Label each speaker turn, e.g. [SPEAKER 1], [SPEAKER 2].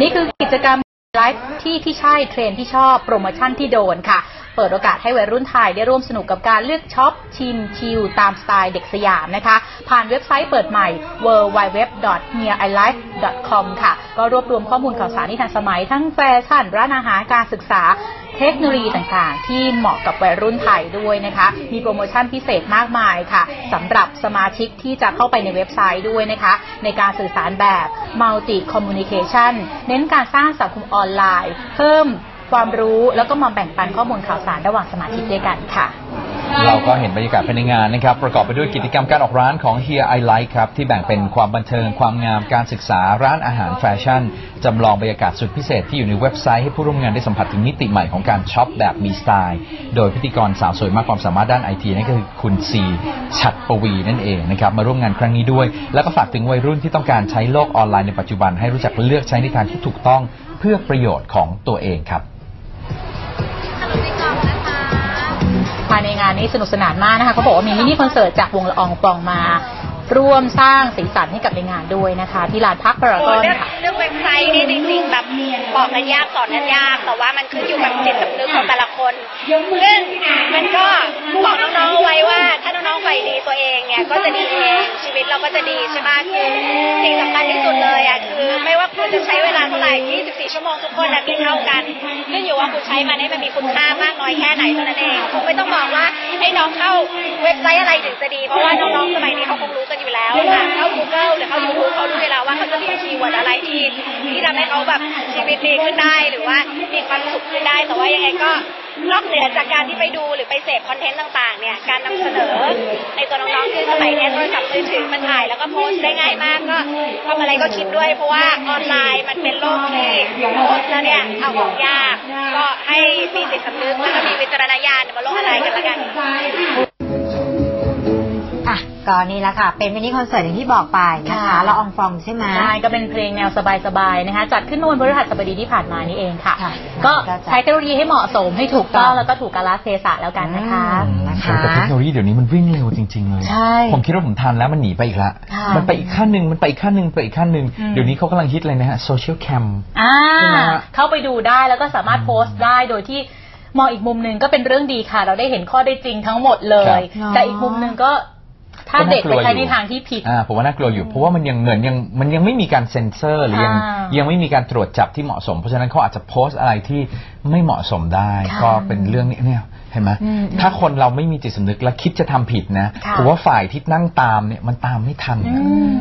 [SPEAKER 1] นี่คือกิจกรรมไลฟ์ที่ที่ใช่เทรนที่ชอบโปรโมชั่นที่โดนค่ะ เปิดโอกาสให้วัยรุ่นไทยได้ร่วมสนุกกับการเลือกช็อป ชิม ชิล ตามสไตล์เด็กสยามนะคะ ผ่านเว็บไซต์เปิดใหม่ w w w h e r e i l i f e c o m ค่ะ ก็รวบรวมข้อมูลข่าวสารที่ทันสมัยทั้งแฟชั่นร้านอาหารการศึกษา เทคโนโลยีต่างๆ ที่เหมาะกับวัยรุ่นไทยด้วยนะคะ มีโปรโมชั่นพิเศษมากมายค่ะสำหรับสมาชิกที่จะเข้าไปในเว็บไซต์ด้วยนะคะ ในการสื่อสารแบบ multi communication เน้นการสร้างสังคมออนไลน์ เพิ่มความรู้แล้วก็มาแบ่งปันข้อมูลข่าวสารระหว่างสมาชิกด้วยกันค่ะ
[SPEAKER 2] เราก็เห็นบรรยากาศภายในงานนะครับ ประกอบไปด้วยกิจกรรมการออกร้านของ Here I Like ครับ ที่แบ่งเป็นความบันเทิง ความงาม การศึกษา ร้านอาหารแฟชั่น จำลองบรรยากาศสุดพิเศษที่อยู่ในเว็บไซต์ให้ผู้ร่วมงานได้สัมผัสถึงมิติใหม่ของการช็อปแบบมีสไตล์ โดยพิธีกรสาวสวยมากความสามารถด้านไอทีนั่นก็คือคุณซีชัดปวีนั่นเองนะครับ มาร่วมงานครั้งนี้ด้วย แล้วก็ฝากถึงวัยรุ่นที่ต้องการใช้โลกออนไลน์ในปัจจุบันให้รู้จักเลือกใช้ในทางที่ถูกต้องเพื่อประโยชน์ของตัวเองครับา
[SPEAKER 1] นงานนี้สนุกสนานมากนะคะเขาบอกว่ามีมินิคอนเสิร์ตจากวงละอองปองมา ร่วมสร้างสีสันให้กับในงานด้วยนะคะ ที่ลานพักพาราก
[SPEAKER 3] อ้
[SPEAKER 1] นค่ะ
[SPEAKER 3] เรื่องเว็บไซต์นี่จริงๆแบบบอกกันยากสอนกันยากแต่ว่ามันขึ้นอยู่กับจิตสำนึกของแต่ละคน ซึ่งมันก็บอกน้องๆไว้ว่า ถ้าน้องๆใฝ่ดีตัวเองเนี่ยก็จะดีเองชีวิตเราก็จะดีใช่ไหมคือสิ่ง ว่าคุณจะใช้เวลาเท่าไหร่ 24 ชั่วโมงทุกคนนะมีเท่ากัน ขึ้นอยู่ว่าคุณใช้มันให้มันมีคุณค่ามากน้อยแค่ไหนเท่านั้นเองคงไม่ต้องบอกว่าให้น้องเข้าเว็บไซต์อะไรถึงจะดี เพราะว่าน้องๆสมัยนี้เขาคงรู้กันอยู่ แล้วค่ะเข้า Google หรือเข้า YouTube เขารู้อยู่แล้วว่าเขาจะมีคีย์เวิร์ดอะไรที่ที่ทำให้เขาแบบชีวิตดีขึ้นได้หรือว่ามีความสุขขึ้นได้ แต่ว่ายังไงก็นอกเหนือจากการที่ไปดูหรือไปเสพคอนเทนต์ต่างๆเนี่ยการนำเสนอในตัวน้องๆคือสมัยเนี้ยโทรศัพท์มือถือมันถ่ายแล้วก็โพสต์ได้ง่ายมากก็ทำอะไรก็คิดด้วย เพราะว่าออนไลน์มันเป็นโลกที่โพสต์แล้วเนี่ยเอาออกยาก ก็ให้มีจิตสำนึกแล้วก็มีวิจารณญาณบนโลกออนไลน์กันละกัน
[SPEAKER 4] ก็นี่แหละค่ะ เป็นมินิคอนเสิร์ตอย่างที่บอกไปนะคะ
[SPEAKER 1] ค่ะ
[SPEAKER 4] ละอองฟองใช่ไหม
[SPEAKER 1] ใช่ก็เป็นเพลงแนวสบายๆนะคะจัดขึ้นเมื่อวันพฤหัสบดีที่ผ่านมานี่เองค่ะ
[SPEAKER 4] ค่ะ
[SPEAKER 1] ก็
[SPEAKER 4] ก็จะ
[SPEAKER 1] ใช้เทคโนโลยีให้เหมาะสมให้ถูกต้อง
[SPEAKER 4] ถูกต้อง
[SPEAKER 1] แล้วก็ถูกกาลเทศะแล้วกันนะคะ
[SPEAKER 4] อืมนะคะ
[SPEAKER 2] แต่เทคโนโลยีเดี๋ยวนี้มันวิ่งเร็วจริง ๆ เลย
[SPEAKER 1] ใช่
[SPEAKER 2] ผมคิดว่าผมทันแล้วมันหนีไปอีกละ
[SPEAKER 1] ค่ะ
[SPEAKER 2] มันไปอีกขั้นหนึ่งมันไปอีกขั้นหนึ่งไปอีกขั้นหนึ่ง
[SPEAKER 1] อืม
[SPEAKER 2] เดี๋ยวนี้เขากำลังฮิตเลยนะฮะโซเชียลแคม
[SPEAKER 1] อ่า
[SPEAKER 2] ใช่ไหมฮะ
[SPEAKER 1] เข้าไปดูได้แล้วก็สามารถโพสต์ได้โดยที่มองอีกมุมหนึ่งก็เป็นเรื่องดีค่ะ เราได้เห็นข้อได้จริงทั้งหมดเลย
[SPEAKER 4] ครับ
[SPEAKER 1] แต่อีกมุมหนึ่งก็ ถ้าเด็กไปใช้ในทางที่ผิด
[SPEAKER 2] อ่าผมว่าน่ากลัวอยู่ เพราะว่ามันยังเหมือนยังมันยังไม่มีการเซ็นเซอร์หรือยัง
[SPEAKER 1] อ่า
[SPEAKER 2] ยังไม่มีการตรวจจับที่เหมาะสม เพราะฉะนั้นเขาอาจจะโพสต์อะไรที่ไม่เหมาะสมได้
[SPEAKER 1] ค่ะ
[SPEAKER 2] ก็เป็นเรื่องนี้เนี่ยเห็นไหม
[SPEAKER 1] อืม
[SPEAKER 2] ถ้าคนเราไม่มีจิตสำนึกและคิดจะทำผิดนะ
[SPEAKER 1] ค่ะ
[SPEAKER 2] ผมว่าฝ่ายที่นั่งตามเนี่ยมันตามไม่ทันนะ
[SPEAKER 1] อืม